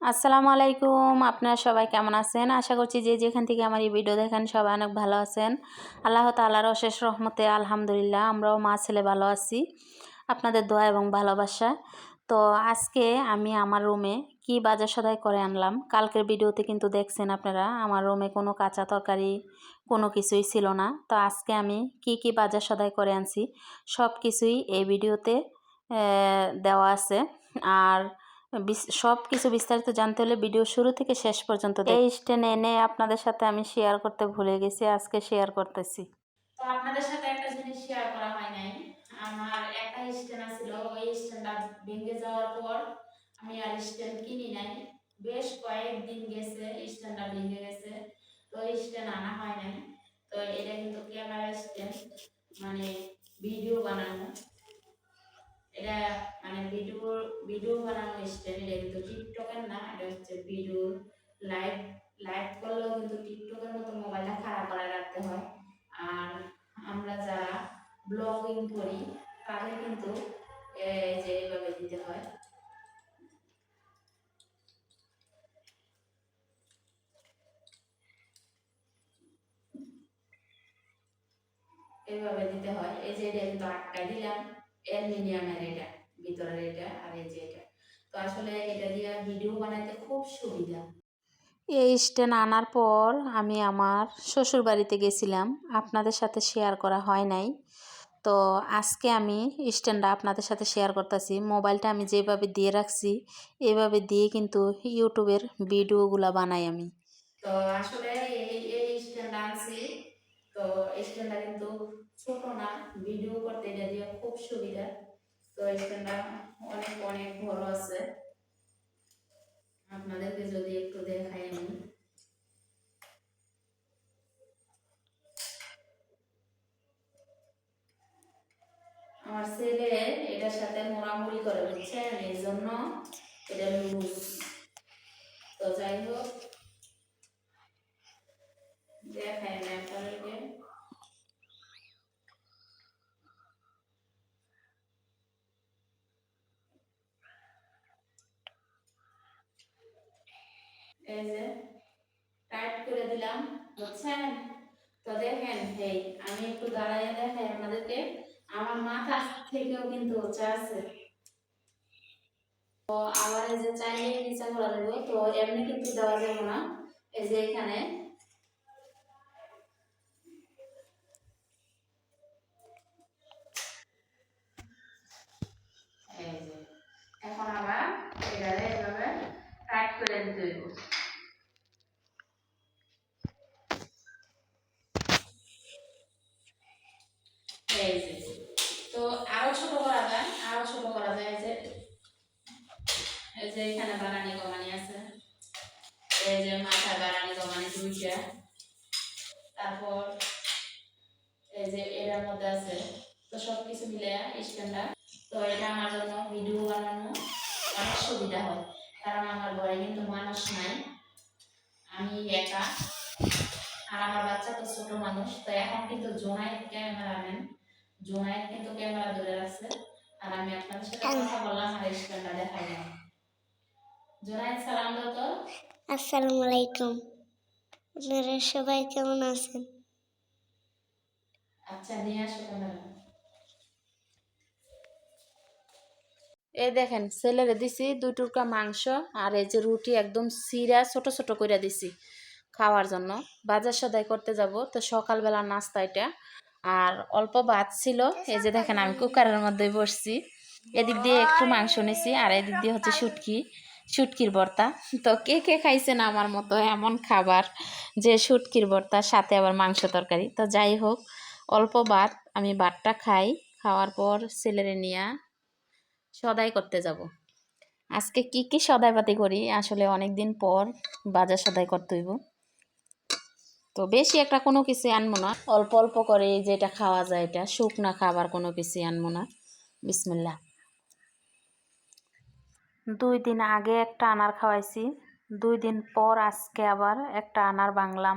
আসসালামু আলাইকুম, আপনারা সবাই কেমন আছেন? আশা করছি যে যেখান থেকে আমার এই ভিডিও দেখেন সবাই অনেক ভালো আছেন। আল্লাহ তালার অশেষ রহমতে আলহামদুলিল্লাহ আমরাও মা ছেলে ভালো আছি। আপনাদের দোয়া এবং ভালোবাসা। তো আজকে আমি আমার রুমে কি বাজার সদাই করে আনলাম? কালকের ভিডিওতে কিন্তু দেখছেন আপনারা, আমার রুমে কোনো কাঁচা তরকারি, কোনো কিছুই ছিল না। তো আজকে আমি কি কি বাজার সদাই করে আনছি সব কিছুই এই ভিডিওতে দেওয়া আছে। আর সব কিছু বিস্তারিত জানতে হলে ভিডিও শুরু থেকে শেষ পর্যন্ত এই স্ট্যান্ড এনে আপনাদের সাথে আমি শেয়ার করতে ভুলে গেছি আজকে শেয়ার করতেছি। তো আপনাদের সাথে একটা জিনিস শেয়ার করা হয় নাই। আমার একটা স্ট্যান্ড ছিল ওই স্ট্যান্ডটা ভেঙে যাওয়ার পর আমি আর স্ট্যান্ড কিনি নাই। বেশ কয়েকদিন গেছে স্ট্যান্ডটা ভেঙে গেছে তো স্ট্যান্ড আনা হয় নাই। তো এটা কিন্তু ক্যামেরা স্ট্যান্ড মানে ভিডিও বানানো। এটা মানে ভিডিও ভিডিও বানানো স্টাইল এটা কিন্তু টিকটকের না, এটা হচ্ছে ভিডিও লাইভ লাইভ করলেও কিন্তু টিকটকের মতো মোবাইলটা খারাপ করে রাখতে হয়। আর আমরা যারা ব্লগিং করি তাদের কিন্তু যে এইভাবে দিতে হয়। এইভাবে দিতে হয়। এই যে এটা কিন্তু আটকায় দিলাম। অ্যালুমিনিয়ামের এটা ভিতরের এটা আর এই যে এটা। তো আসলে এটা দিয়ে ভিডিও বানাইতে খুব সুবিধা। এই স্ট্যান্ড আনার পর আমি আমার শ্বশুর বাড়িতে গেছিলাম। আপনাদের সাথে শেয়ার করা হয় নাই। তো আজকে আমি স্ট্যান্ডটা আপনাদের সাথে শেয়ার করতেছি। মোবাইলটা আমি যেভাবে দিয়ে রাখছি এভাবে দিয়ে কিন্তু ইউটিউবের ভিডিওগুলো বানাই আমি। তো আসলে এই এই স্ট্যান্ড আনছি। তো স্ট্যান্ডটা কিন্তু ছোট না, ভিডিও করতে এটা দিয়ে খুব সুবিধা। তো স্ট্যান্ডটা অনেক অনেক বড় আছে। আপনাদেরকে যদি একটু দেখাই আমি। আমার ছেলে এটার সাথে মোড়ামুড়ি করে, বুঝছেন? এই জন্য এটা লুজ তো যাই হোক, দেখাই না আপনাদেরকে। করে দিলাম, বুঝছেন? তো দেখেন, এই, আমি একটু আমার মাথা থেকেও কিন্তু আছে। তো যে তো এমনি কিন্তু দেওয়া যাবে না। এই যে এখানে। এখন আবার এটারে এভাবে টাইট করে দিতে হইব এই যে তো আরও ছোট করা যায় আরও ছোট করা যায় এই যে যে এখানে বানানি কমানি আছে। এই যে মাথা বানানি কমানি দুইটা। তারপর এই যে এটার মধ্যে আছে, তো সব মিলে স্ট্যান্ডটা তো এটা আমার জন্য ভিডিও বানানো অনেক সুবিধা হয়, কারণ আমার ঘরে কিন্তু মানুষ নাই। আমি একা, আর আমার বাচ্চা তো ছোট মানুষ, তো এখন কিন্তু জোনাইয়ের ক্যামেরাম্যান। জোনাইয়ের কিন্তু ক্যামেরা ধরে রাখছে, আর আমি আপনাদের সাথে কথা বললাম আর স্ট্যান্ডটা দেখাইলাম জোনাইদ সালাম দাও তো। আসসালামু আলাইকুম। আপনারা সবাই কেমন আছেন? আচ্ছা নিয়ে আসো ক্যামেরা এই দেখেন ছেলেরে দিছি দুই টুকরা মাংস আর এই যে রুটি একদম সিরা ছোট ছোট করে দিছি খাওয়ার জন্য। বাজার সদাই করতে যাব তো সকালবেলা নাস্তা এটা। আর অল্প ভাত ছিল এই যে দেখেন আমি কুকারের মধ্যে বসছি। এদিক দিয়ে একটু মাংস নিছি আর এদিক দিয়ে হচ্ছে শুটকি। শুটকির ভর্তা। তো কে কে খাইছেন আমার মতো এমন খাবার যে শুটকির ভর্তার সাথে আবার মাংস তরকারি? তো যাই হোক, অল্প ভাত, আমি ভাতটা খাই, খাওয়ার পর ছেলেরে নিয়ে সদাই করতে যাব। আজকে কি কি সদাইপাতি করি? আসলে অনেক দিন পর বাজার সদাই করতে হইব। তো বেশি একটা কোনো কিছু আনব না। অল্প অল্প করে যেটা খাওয়া যায় এটা, শুকনা খাবার কোনো কিছু আনব না। বিসমিল্লা দুই দিন আগে একটা আনার খাওয়াইছি। দুই দিন পর আজকে আবার একটা আনার বাংলাম।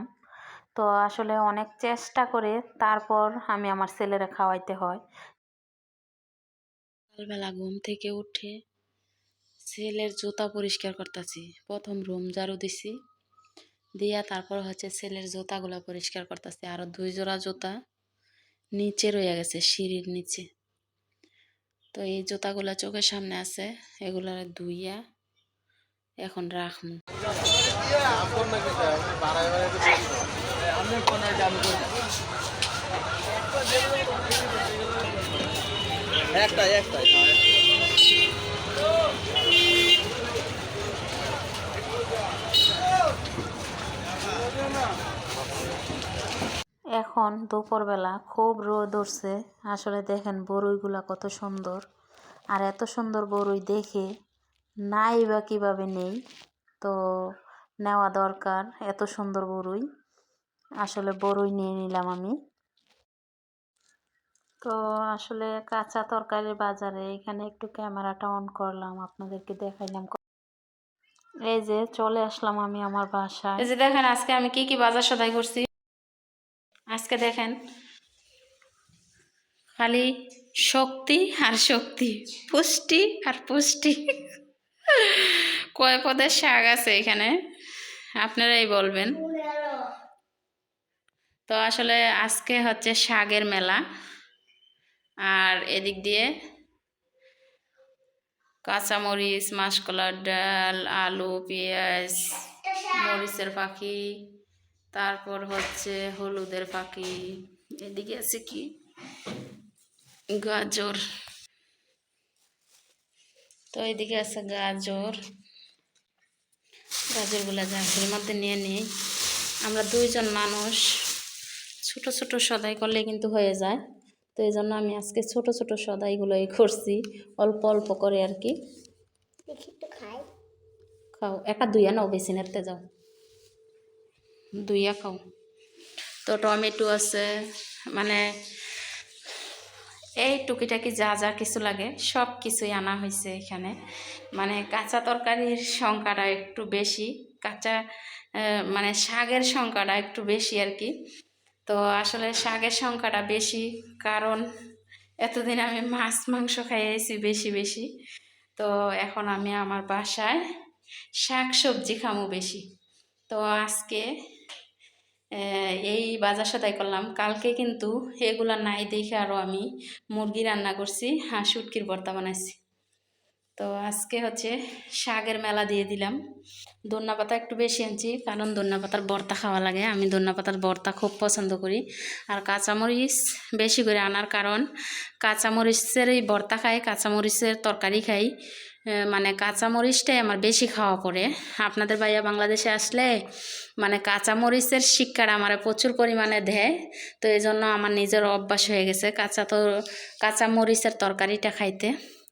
তো আসলে অনেক চেষ্টা করে তারপর আমি আমার ছেলেরা খাওয়াইতে হয়। সকালবেলা ঘুম থেকে উঠে ছেলের জুতা পরিষ্কার করতেছি। প্রথম রুম ঝাড়ু দিছি। দিয়া তারপর হচ্ছে ছেলের জুতাগুলো পরিষ্কার করতেছি। আরও দুই জোড়া জুতা নিচে রয়ে গেছে, সিঁড়ির নিচে। তো এই জুতাগুলা চোখের সামনে আছে এগুলা ধুইয়া এখন রাখমু। একটা একটাই। এখন দুপুরবেলা খুব রোদ উঠছে। আসলে দেখেন বরইগুলা কত সুন্দর। আর এত সুন্দর বরুই দেখে নাই বা কীভাবে নেই। তো নেওয়া দরকার এত সুন্দর বরুই। আসলে বরুই নিয়ে নিলাম আমি। তো আসলে কাঁচা তরকারির বাজারে এখানে একটু ক্যামেরাটা অন করলাম, আপনাদেরকে দেখাইলাম। এই যে চলে আসলাম আমি আমার বাসায়। এই যে দেখেন আজকে আমি কি কি বাজার সদাই করছি। আজকে দেখেন। খালি শক্তি আর শক্তি, পুষ্টি আর পুষ্টি। কয় পদের শাক আছে এখানে? আপনারাই বলবেন। তো আসলে আজকে হচ্ছে শাকের মেলা। আর এদিক দিয়ে কাঁচামরিচ, মাসকলার ডাল, আলু, পেঁয়াজ, মরিচের পাখি। তারপর হচ্ছে হলুদের পাখি এদিকে আছে কি? গাজর। তো এদিকে আছে গাজর। গাজরগুলো জাহাজের মধ্যে নিয়ে নিই। আমরা দুইজন মানুষ ছোট ছোট সদাই করলে কিন্তু হয়ে যায়। তো এই জন্য আমি আজকে ছোট ছোট সদাইগুলোই করছি অল্প অল্প করে আর কি। খাও একা দুইয়া নাও বেশি নেতে যাও। দুইয়া খাও তো টমেটো আছে মানে এই টুকিটাকি যা যা কিছু লাগে, সব কিছুই আনা হয়েছে এখানে। মানে কাঁচা তরকারির সংখ্যাটা একটু বেশি, কাঁচা মানে শাকের সংখ্যাটা একটু বেশি আর কি। তো আসলে শাকের সংখ্যাটা বেশি, কারণ এতদিন আমি মাছ, মাংস খাইয়েছি বেশি বেশি। তো এখন আমি আমার বাসায় শাক সবজি খামো বেশি। তো আজকে এই বাজার সদাই করলাম। কালকে কিন্তু এগুলা নাই দেখে আরও আমি মুরগি রান্না করছি, হাঁস, উটকির ভর্তা বানাইছি। তো আজকে হচ্ছে শাকের মেলা দিয়ে দিলাম। ধন্যা পাতা একটু বেশি আনছি, কারণ ধন্যা পাতার বর্তা খাওয়া লাগে। আমি ধন্যা পাতার বর্তা খুব পছন্দ করি। আর কাঁচামরিচ বেশি করে আনার কারণ, কাঁচামরিচের এই বর্তা খাই, কাঁচামরিচের তরকারি খাই। মানে কাঁচামরিচটাই আমার বেশি খাওয়া পড়ে আপনাদের ভাইয়া বাংলাদেশে আসলে মানে কাঁচামরিচের শিক্ষাটা আমার প্রচুর পরিমাণে দেয়। তো এই জন্য আমার নিজের অভ্যাস হয়ে গেছে কাঁচা তো, কাঁচামরিচের তরকারিটা খাইতে।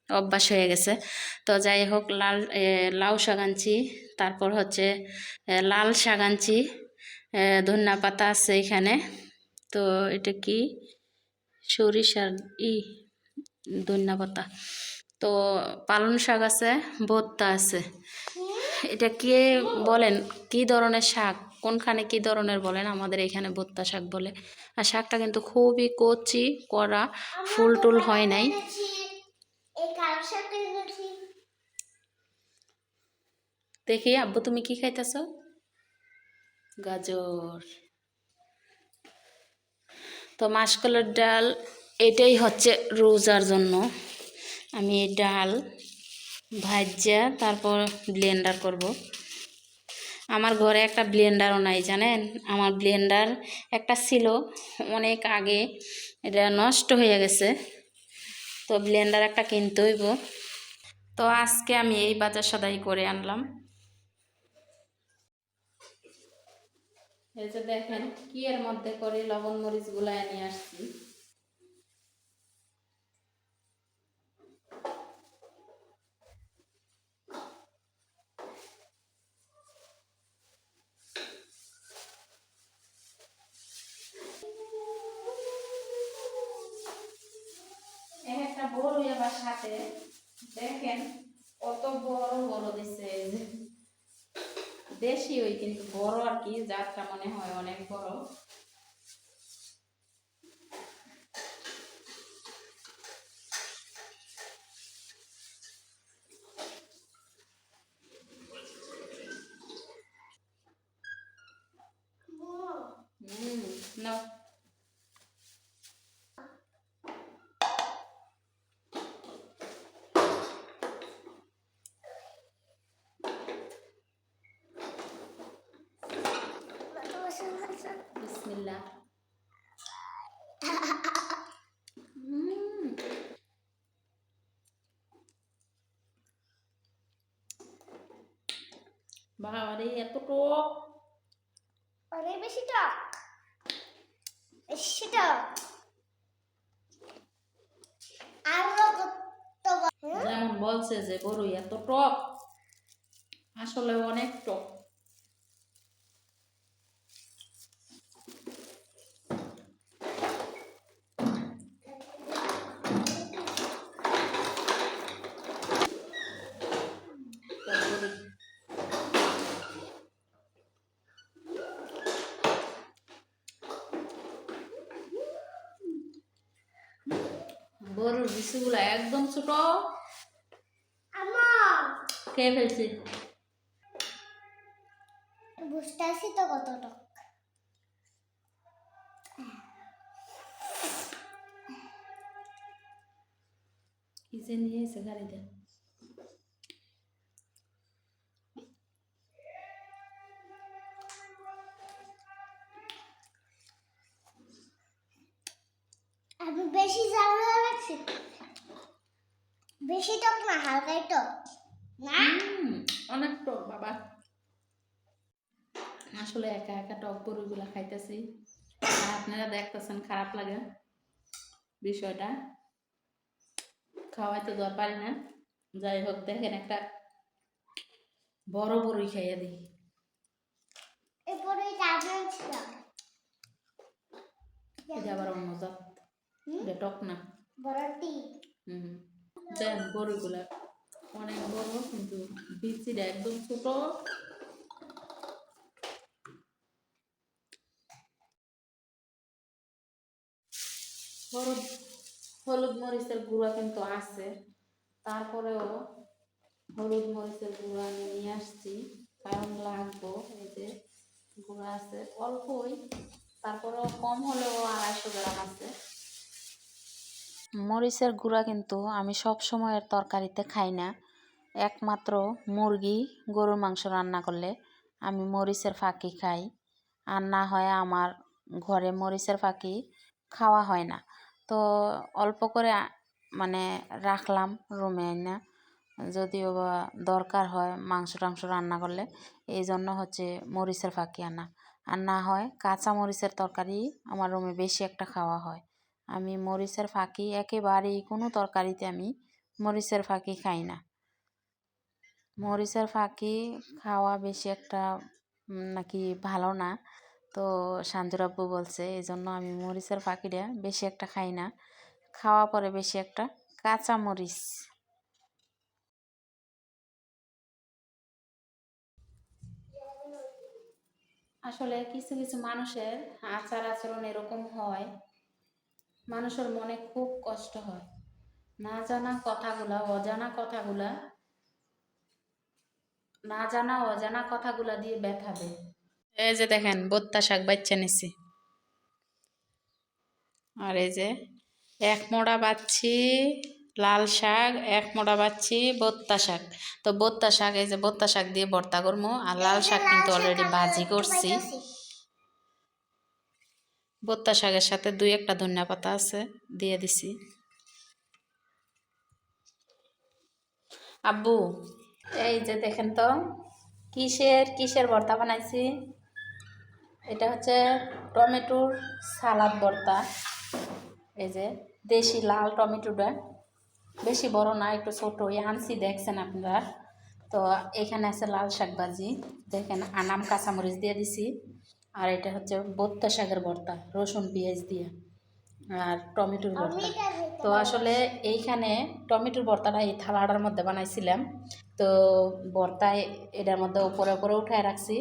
অভ্যাস হয়ে গেছে। তো যাই হোক লাল লাউ শাক আনছি তারপর হচ্ছে লাল শাক আনছি ধন্যা পাতা আছে এখানে। তো এটা কি? সরিষার ই ধন্যা পাতা। তো পালং শাক আছে ভর্তা আছে। এটা কে বলেন কি ধরনের শাক? কোনখানে কি ধরনের বলেন? আমাদের এখানে ভর্তা শাক বলে। আর শাকটা কিন্তু খুবই কচি কড়া ফুল টুল হয় নাই এই কালো শাকটা এনেছি দেখি, আব্বু, তুমি কি খাইতেছ? গাজর। তো মাসকলার ডাল, এটাই হচ্ছে রোজার জন্য। আমি এই ডাল ভাজ্যা তারপর ব্লেন্ডার করব। আমার ঘরে একটা ব্লেন্ডারও নাই, জানেন? আমার ব্লেন্ডার একটা ছিল, অনেক আগে। এটা নষ্ট হয়ে গেছে। তো ব্লেন্ডার একটা কিনতে হইব। তো আজকে আমি এই বাজার সদাই করে আনলাম। এই যে দেখেন, কি এর মধ্যে করে লবণ মরিচ গুলায় নিয়ে আসছি। একটা বড় এবার সাথে, দেখেন কত বড় বড় দিছে দেশি ওই কিন্তু বড় আর কি জাতটা মনে হয় অনেক বড়। বিসমিল্লাহ। উম, বাবা রে এত টক। অনেক বেশি টক। বেশি টক। যেমন বলছে যে গরু এত টক। আসলে অনেক টক তো গরু গরুর একদম ছোট। খেয়ে ফেলছি? বুঝতে আছি তো কত টক নিয়ে এসে গাড়িতে? আমি বেশি হয়ে রাখছি বেশি টক না হালকাই টক না? অনেক টক বাবা। আসলে একা একা টক গরুগুলা খাইতেছি। আর আপনারা দেখতেছেন খারাপ লাগে বিষয়টা। খাওয়াই তো দর পারি না। যাই হোক দেখেন একটা বড় বড়ই খাইয়া দিই। আবার অন্য জাত। টক না। বড়টি হুম। দেন গরুগুলা। অনেক বড়, কিন্তু বিচিটা একদম ছোট। হলুদ হলুদ মরিচের গুঁড়া কিন্তু আছে। তারপরেও হলুদ মরিচের গুঁড়া আমি নিয়ে আসছি, কারণ লাগবো, এই যে গুঁড়া আছে অল্পই। তারপরেও কম হলেও আড়াইশো গ্রাম আছে। মরিচের গুঁড়া কিন্তু আমি সব সময়ের তরকারিতে খাই না। একমাত্র মুরগি গরুর মাংস রান্না করলে আমি মরিচের ফাঁকি খাই। আর না হয় আমার ঘরে মরিচের ফাঁকি খাওয়া হয় না। তো অল্প করে মানে রাখলাম রুমে না যদিও বা দরকার হয় মাংস টাংস রান্না করলে এই জন্য হচ্ছে মরিচের ফাঁকি আনা। আর না হয় কাঁচা মরিচের তরকারি আমার রুমে বেশি একটা খাওয়া হয়। আমি মরিচের ফাঁকি একেবারেই কোনো তরকারিতে আমি মরিচের ফাঁকি খাই না। মরিচের ফাঁকি খাওয়া বেশি একটা নাকি ভালো না। তো শান্তরাব্বু বলছে এই জন্য আমি মরিচের ফাঁকিটা বেশি একটা খাই না। খাওয়া পরে বেশি একটা কাঁচা মরিচ। আসলে কিছু কিছু মানুষের আচার আচরণ এরকম হয়। মানুষের মনে খুব কষ্ট হয়। না জানা কথাগুলা, অজানা কথাগুলা, না জানা, অজানা কথাগুলা দিয়ে ব্যথা দেয়। এই যে দেখেন বত্তা শাক বাচ্চা নিছি। আর এই যে এক মোড়া বাচ্ছি, লাল শাক, এক মোড়া বাচ্ছি বত্তা শাক। তো বত্তা শাক, এই যে বত্তা শাক দিয়ে ভর্তা করব আর লাল শাক কিন্তু অলরেডি ভাজি করছি। বত্তা শাকের সাথে দুই একটা ধনিয়া পাতা আছে, দিয়ে দিছি। আব্বু, এই যে দেখেন তো, কিসের কিসের ভর্তা বানাইছি? এটা হচ্ছে টমেটোর সালাদ ভর্তা। এই যে দেশি লাল টমেটোটা, বেশি বড় না, একটু ছোটোই আনছি দেখছেন আপনারা। তো এখানে আছে লাল শাক ভাজি দেখেন আনাম কাঁচামরিচ দিয়ে দিছি। আর এটা হচ্ছে বত্তা শাকের ভর্তা রসুন পেঁয়াজ দিয়ে আর টমেটোর ভর্তা। তো আসলে এইখানে টমেটোর ভর্তাটা এই থালাটার মধ্যে বানাইছিলাম। তো ভর্তায় এটার মধ্যে উপরে উপরে উঠায় রাখছি।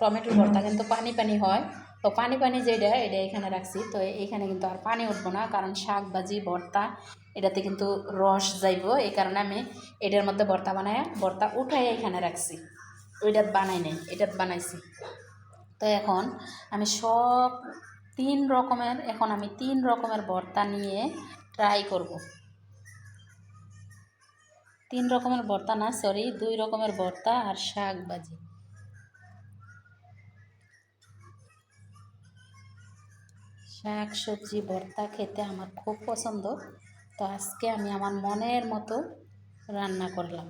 টমেটোর ভর্তা কিন্তু পানি পানি হয়। তো পানি পানি যেটা এটা এখানে রাখছি। তো এইখানে কিন্তু আর পানি উঠবো না কারণ শাক ভাজি ভর্তা এটাতে কিন্তু রস যাইব। এই কারণে আমি এটার মধ্যে ভর্তা বানায় ভর্তা উঠাই এখানে রাখছি। ওইটাত বানাই নাই এটাত বানাইছি। তো এখন আমি সব তিন রকমের, এখন আমি তিন রকমের ভর্তা নিয়ে ট্রাই করব। তিন রকমের ভর্তা না সরি দুই রকমের ভর্তা আর শাক ভাজি। শাক, সবজি, ভর্তা খেতে আমার খুব পছন্দ। তো আজকে আমি আমার মনের মতো রান্না করলাম।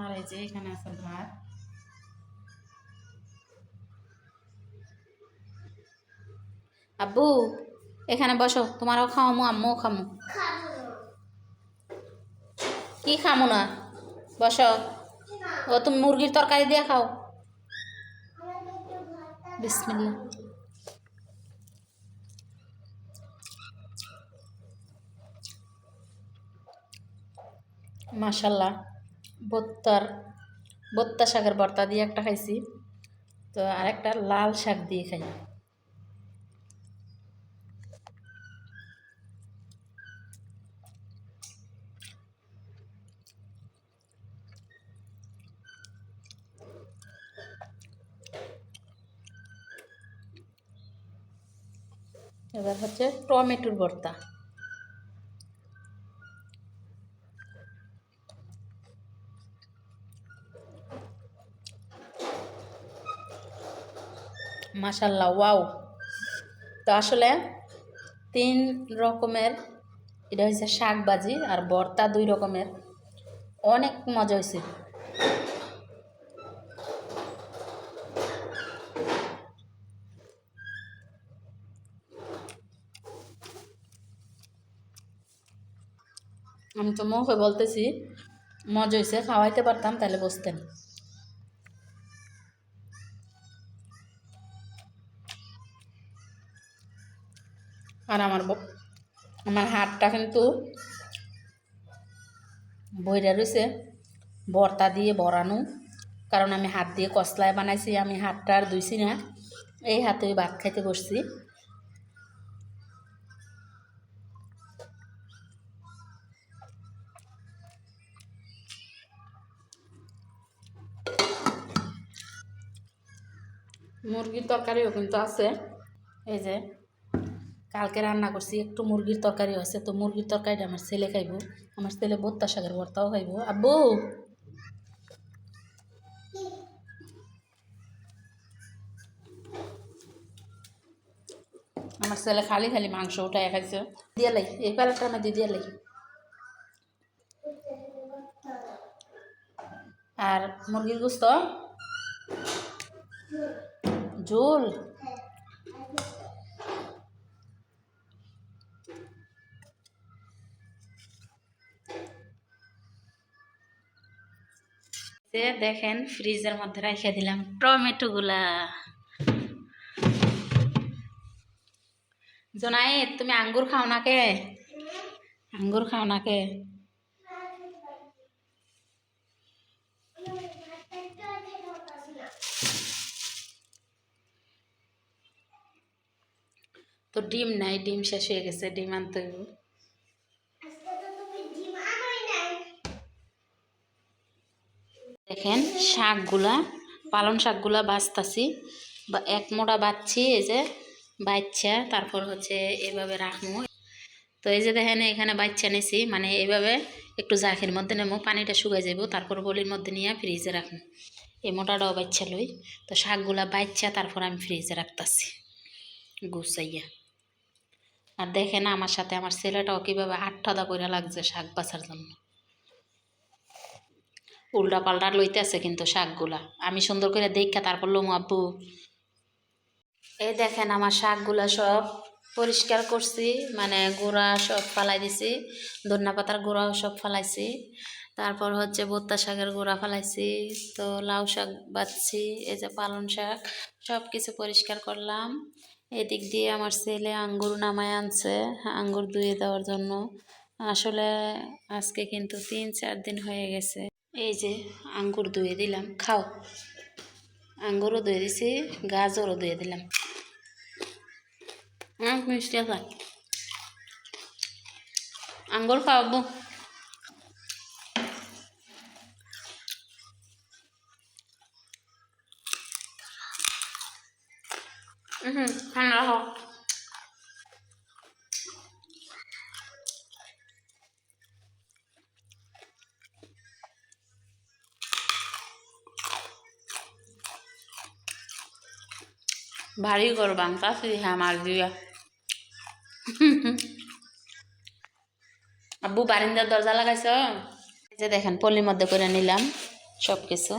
আর এই যে এখানে আছে ভাত। আব্বু, এখানে বসো, তোমারও খাওয়ামো, আম্মুও খামো কি খামো না? বসো। ও, তুমি মুরগির তরকারি দিয়ে খাও। বিসমিল্লা মাশাল্লাহ, বত্তার, বত্তা শাকের ভর্তা দিয়ে একটা খাইছি। তো আরেকটা লাল শাক দিয়ে খাই। এবার হচ্ছে টমেটোর ভর্তা। মাশাল্লাহ, ওয়াও। তো আসলে তিন রকমের, এটা হচ্ছে শাক ভাজি আর ভর্তা দুই রকমের। অনেক মজা হয়েছে আমি তো মুখে বলতেছি, মজা হয়েছে খাওয়াইতে পারতাম তাহলে বসতেন। আর আমার আমার হাতটা কিন্তু বইরা রয়েছে ভর্তা দিয়ে ভরানো। কারণ আমি হাত দিয়ে কসলায় বানাইছি, আমি হাতটা আর ধুইছি না। এই হাতে ভাত খাইতে বসছি। মুরগির তরকারিও কিন্তু আছে। এই যে, কালকে রান্না করছি, একটু মুরগির তরকারি আছে। তো মুরগির তরকারিটা আমার ছেলে খাইব। আমার ছেলে বত্তা শাকের ভর্তাও খাইব। আব্বু! আমার ছেলে খালি খালি মাংস উঠায় খাইছে। দিয়ে লাই, এই প্যালেটটার মধ্যে দিয়ে লাই। আর মুরগির গুস্ত? ঝোল দেখেন, ফ্রিজের মধ্যে রেখে দিলাম টমেটোগুলা। জোনাই তুমি আঙ্গুর খাও না কে আঙ্গুর খাও না কে তো ডিম নাই, ডিম শেষ হয়ে গেছে, ডিম আনতে হইব। দেখেন, শাকগুলা, পালং শাকগুলা বাছতাছি বা এক মোড়া বাচ্ছি, এই যে বাচ্চা তারপর হচ্ছে এভাবে রাখব। তো এই যে দেখেন, এখানে বাচ্চা নিছি মানে এইভাবে একটু জাখের মধ্যে নেব, পানিটা শুকাই যাব তারপর বলির মধ্যে নিয়ে ফ্রিজে রাখব। এই মোটাটাও বাচ্চা লই। তো শাকগুলা বাচ্চা তারপর আমি ফ্রিজে রাখতাছি। গুছাইয়া। আর দেখেন আমার সাথে আমার ছেলেটাও কীভাবে আটঠাদা করে লাগছে শাক বাছার জন্য। উল্টা পাল্টা লইতেছে কিন্তু শাকগুলা। আমি সুন্দর করে দেখা তারপর লোম, আব্বু। এই দেখেন আমার শাকগুলা সব পরিষ্কার করছি মানে গোড়া সব ফালাই দিছি, ধনিয়া পাতার গোড়াও সব ফালাইছি। তারপর হচ্ছে বোত্তা শাকের গোড়া ফালাইছি, তো লাউ শাক বাচ্ছি এই যে পালং শাক সব কিছু পরিষ্কার করলাম। এদিক দিয়ে আমার ছেলে আঙ্গুর নামায় আনছে, আঙ্গুর ধুয়ে দেওয়ার জন্য। আসলে আজকে কিন্তু তিন, চার দিন হয়ে গেছে। এই যে আঙ্গুর ধুয়ে দিলাম, খাও। আঙ্গুরও ধুয়ে দিছি, গাজরও ধুয়ে দিলাম। মিষ্টি আঙ্গুর খাওয়াবো। হুম ঠান্ডা খাও ভারী করে বাংতাছি হ্যাঁ মার দিয়া আব্বু বারিন্দার দরজা লাগাইছ যে দেখেন পলির মধ্যে করে নিলাম সব কিছু